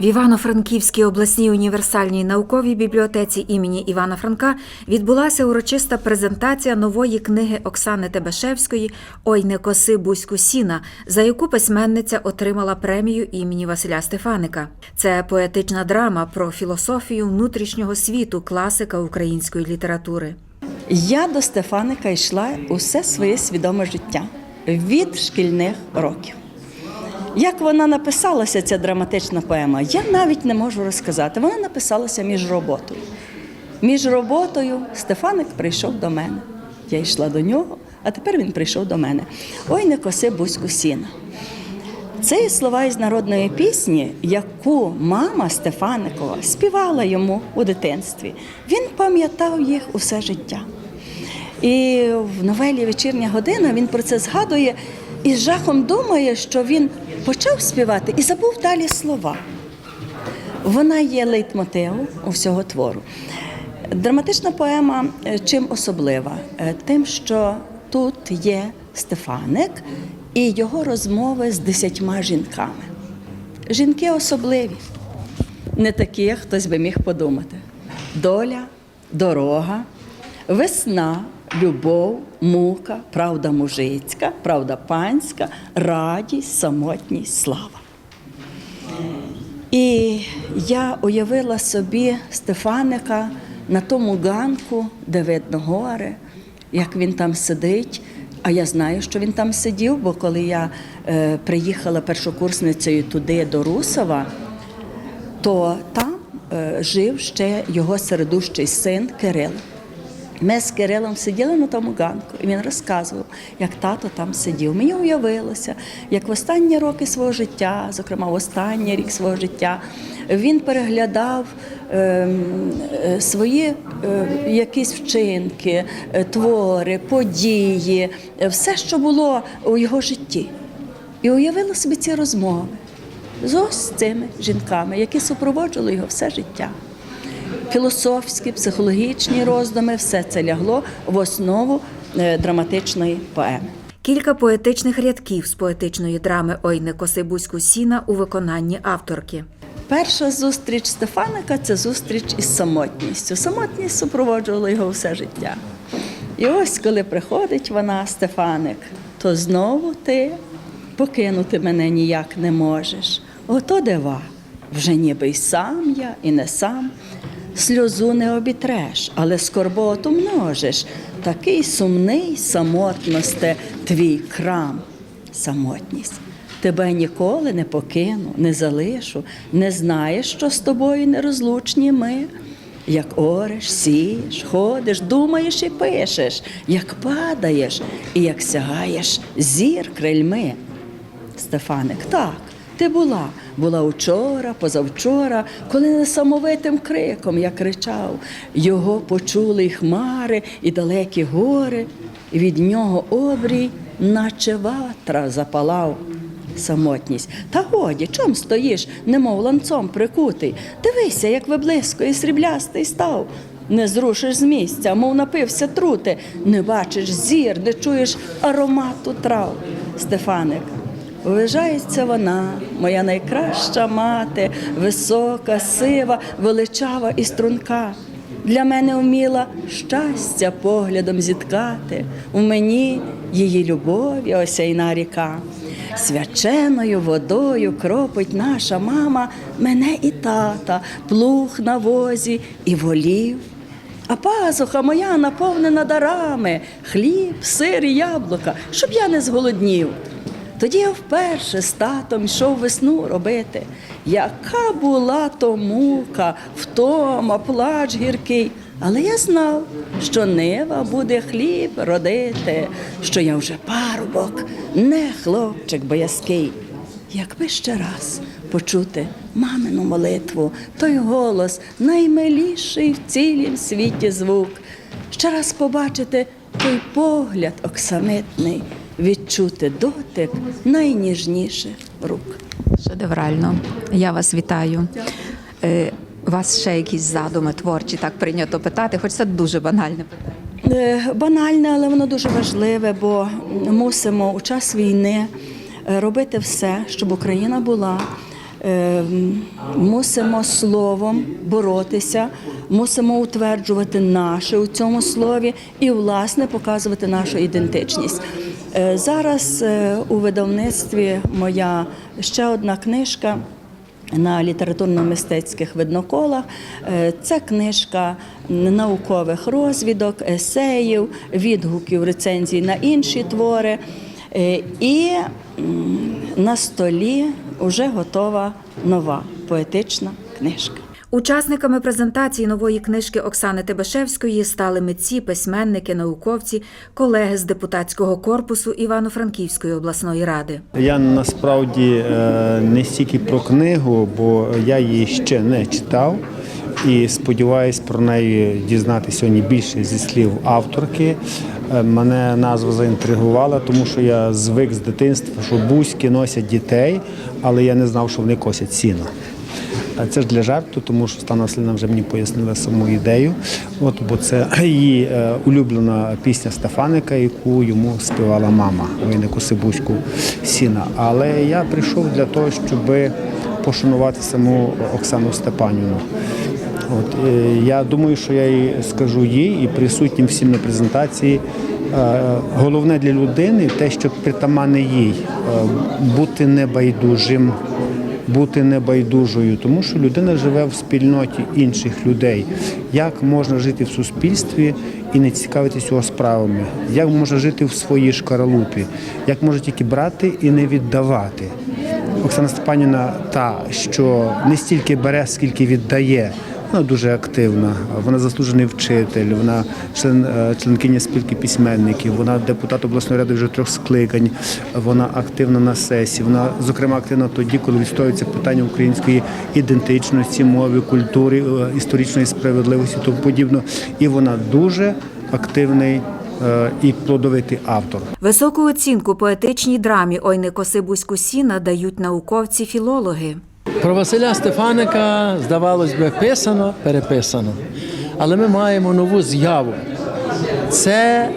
В Івано-Франківській обласній універсальній науковій бібліотеці імені Івана Франка відбулася урочиста презентація нової книги Оксани Тебешевської Ой не коси бузьку сіна, за яку письменниця отримала премію імені Василя Стефаника. Це поетична драма про філософію внутрішнього світу класика української літератури. Я до Стефаника йшла усе своє свідоме життя від шкільних років. Як вона написалася, ця драматична поема, я навіть не можу розказати. Вона написалася між роботою. Між роботою Стефаник прийшов до мене. Я йшла до нього, а тепер він прийшов до мене. Ой, не коси бузьку сіна. Це слова із народної пісні, яку мама Стефаникова співала йому у дитинстві. Він пам'ятав їх усе життя. І в новелі Вечірня година він про це згадує і з жахом думає, що він почав співати і забув далі слова. Вона є лейтмотивом усього твору. Драматична поема е, чим особлива? Е, Тим, що тут є Стефаник і його розмови з десятьма жінками. Жінки особливі, не такі, хтось би міг подумати. Доля, дорога, весна, любов, мука, правда мужицька, правда панська, радість, самотність, слава. І я уявила собі Стефаника на тому ганку, де видно гори, як він там сидить. А я знаю, що він там сидів, бо коли я е, приїхала першокурсницею туди до Русова, то там е, жив ще його середущий син Кирил. Ми з Кирилом сиділи на тому ганку, і він розказував, як тато там сидів. Мені уявилося, як в останні роки свого життя, зокрема в останній рік свого життя, він переглядав е, е, свої е, якісь вчинки, е, твори, події, е, все, що було у його житті. І уявила собі ці розмови з ось цими жінками, які супроводжували його все життя філософські, психологічні роздуми, все це лягло в основу е, драматичної поеми. Кілька поетичних рядків з поетичної драми Ой не коси бузьку сіна у виконанні авторки. Перша зустріч Стефаника це зустріч із самотністю. Самотність супроводжувала його все життя. І ось коли приходить вона, Стефаник, то знову ти покинути мене ніяк не можеш. Ото дива, вже ніби й сам я, і не сам. Сльозу не обітреш, але скорботу множиш. Такий сумний самотносте твій крам, самотність. Тебе ніколи не покину, не залишу, не знаєш, що з тобою нерозлучні ми. Як ореш, сієш, ходиш, думаєш і пишеш, як падаєш, і як сягаєш зір крильми. Стефаник, так, ти була. Була учора, позавчора, коли несамовитим криком я кричав. Його почули й хмари, і далекі гори, і від нього обрій, наче ватра запалав. Самотність. Та годі, чом стоїш, немов ланцом прикутий? Дивися, як виблискує сріблястий став. Не зрушиш з місця, мов напився трути, не бачиш зір, не чуєш аромату трав. Стефаник, Вважається вона, моя найкраща мати, висока, сива, величава і струнка. Для мене вміла щастя поглядом зіткати, у мені її любові осяйна ріка. Свяченою водою кропить наша мама мене і тата, плуг на возі і волів. А пазуха моя наповнена дарами, хліб, сир і яблука, щоб я не зголоднів. Тоді я вперше з татом йшов весну робити. Яка була то мука, втома, плач гіркий. Але я знав, що нива буде хліб родити, що я вже парубок, не хлопчик боязкий. Якби ще раз почути мамину молитву, той голос, наймиліший в цілім світі звук, ще раз побачити той погляд оксамитний, відчути дотик найніжніших рук. Шедеврально. Я вас вітаю. Е, У вас ще якісь задуми творчі, так прийнято питати, хоч це дуже банальне питання. Е, Банальне, але воно дуже важливе, бо мусимо у час війни е, робити все, щоб Україна була е, мусимо словом боротися, мусимо утверджувати наше у цьому слові і, власне, показувати нашу ідентичність. Е, Зараз е, у видавництві моя ще одна книжка на літературно-мистецьких видноколах. Е, Це книжка наукових розвідок, есеїв, відгуків, рецензій на інші твори. І на столі вже готова нова поетична книжка. Учасниками презентації нової книжки Оксани Тебешевської стали митці, письменники, науковці, колеги з депутатського корпусу Івано-Франківської обласної ради. Я насправді е, не стільки про книгу, бо я її ще не читав і сподіваюся про неї дізнати сьогодні більше зі слів авторки. Е, Мене назва заінтригувала, тому що я звик з дитинства, що бузьки носять дітей, але я не знав, що вони косять сіно. А Це ж для жарту, тому що Стана Васильівна вже мені пояснила саму ідею. От, бо це її е, улюблена пісня Стефаника, яку йому співала мама коси бузьку сіна. Але я прийшов для того, щоб пошанувати саму Оксану Степанівну. От, е, я думаю, що я їй скажу їй і присутнім всім на презентації. е, Головне для людини те, що притаманне їй бути небайдужим бути небайдужою, тому що людина живе в спільноті інших людей. Як можна жити в суспільстві і не цікавитись його справами? Як можна жити в своїй шкаралупі? Як може тільки брати і не віддавати? Оксана Степанівна та, що не стільки бере, скільки віддає. Вона дуже активна, вона заслужений вчитель, вона член е, членкиня спілки письменників, вона депутат обласної ради вже трьох скликань, вона активна на сесії. Вона, зокрема, активна тоді, коли відстоюється питання української ідентичності, мови, культури, е, історичної справедливості, і тому подібно. І вона дуже активний е, і плодовитий автор. Високу оцінку поетичній драмі Ой не коси бузьку сіна дають науковці-філологи. Про Василя Стефаника, здавалось би, писано, переписано. Але ми маємо нову з'яву. Це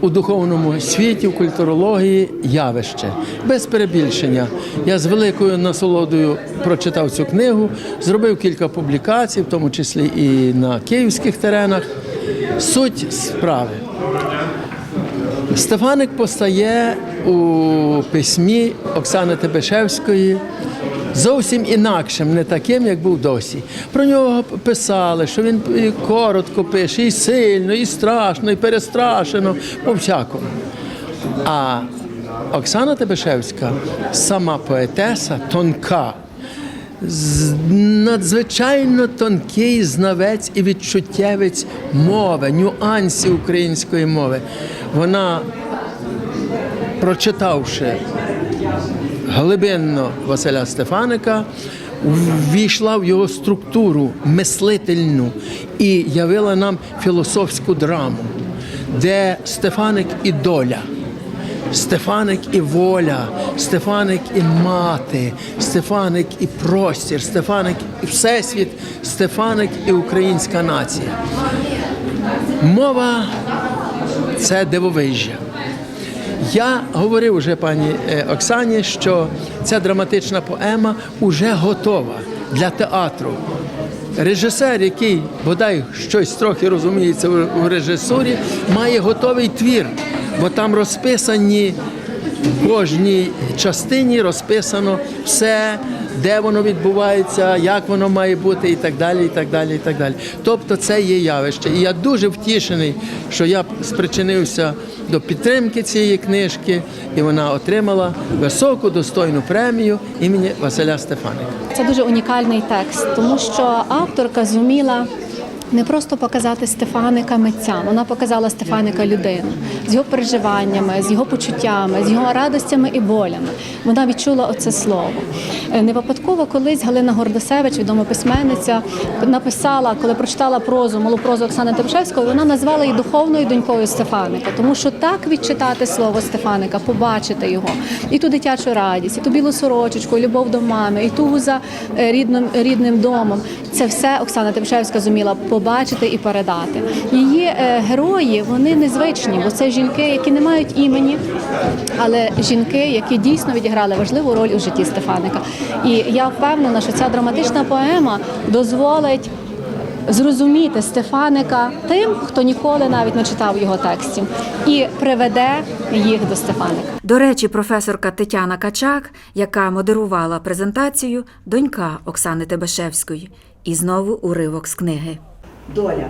у духовному світі, в культурології явище. Без перебільшення. Я з великою насолодою прочитав цю книгу, зробив кілька публікацій, в тому числі і на київських теренах. Суть справи. Стефаник постає у письмі Оксани Тебешевської зовсім інакшим, не таким, як був досі. Про нього писали, що він коротко пише, і сильно, і страшно, і перестрашено, по всякому. А Оксана Тебешевська сама поетеса, тонка, надзвичайно тонкий знавець і відчуттєвець мови, нюансів української мови. Вона, прочитавши глибинно Василя Стефаника, ввійшла в його структуру мислительну і явила нам філософську драму, де Стефаник і доля. Стефаник і воля, Стефаник і мати, Стефаник і простір, Стефаник і всесвіт, Стефаник і українська нація. Мова це дивовижжя. Я говорив уже пані е, Оксані, що ця драматична поема вже готова для театру. Режисер, який бодай щось трохи розуміється у режисурі, має готовий твір, бо там розписані в кожній частині розписано все, де воно відбувається, як воно має бути, і так далі. і так далі, і так далі. Тобто це є явище. І я дуже втішений, що я спричинився до підтримки цієї книжки, і вона отримала високу достойну премію імені Василя Стефаника. Це дуже унікальний текст, тому що авторка зуміла не просто показати Стефаника митцям, вона показала Стефаника людину з його переживаннями, з його почуттями, з його радостями і болями. Вона відчула оце слово. Е, Не випадково колись Галина Гордосевич, відома письменниця, написала, коли прочитала прозу, малу прозу Оксани Тебшевської, вона назвала її духовною донькою Стефаника, тому що так відчитати слово Стефаника, побачити його, і ту дитячу радість, і ту білу сорочечку, і любов до мами, і тугу за е, рідним, рідним домом. Це все Оксана Тимшевська зуміла побачити і передати. Її е, герої вони незвичні, бо це жінки, які не мають імені, але жінки, які дійсно відіграли важливу роль у житті Стефаника. І я впевнена, що ця драматична поема дозволить. Зрозуміти Стефаника тим, хто ніколи навіть не читав його текстів, і приведе їх до Стефаника. До речі, професорка Тетяна Качак, яка модерувала презентацію, донька Оксани Тебешевської. І знову уривок з книги. Доля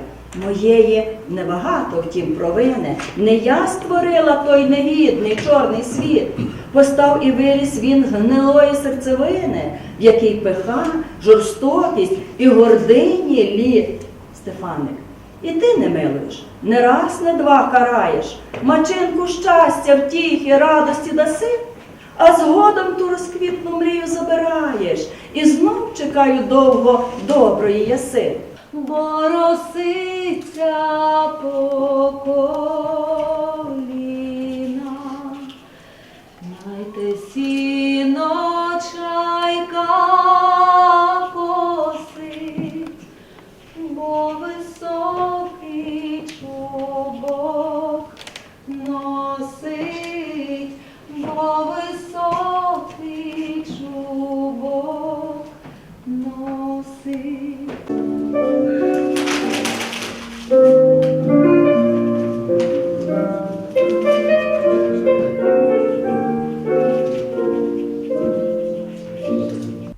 моєї небагато, втім, провини. Не я створила той негідний чорний світ. Постав і виріс він гнилої серцевини, в який пиха, жорстокість і гордині літ. Стефаник, і ти не милуєш, не раз, не два караєш, мачинку щастя, втіхи, радості даси, а згодом ту розквітну мрію забираєш, і знов чекаю довго доброї яси. Бороситься по коліна, Найте сіно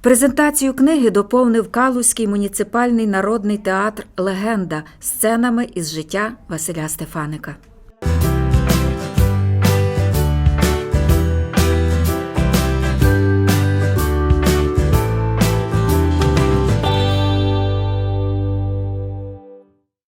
Презентацію книги доповнив Калузький муніципальний народний театр Легенда сценами із життя Василя Стефаника.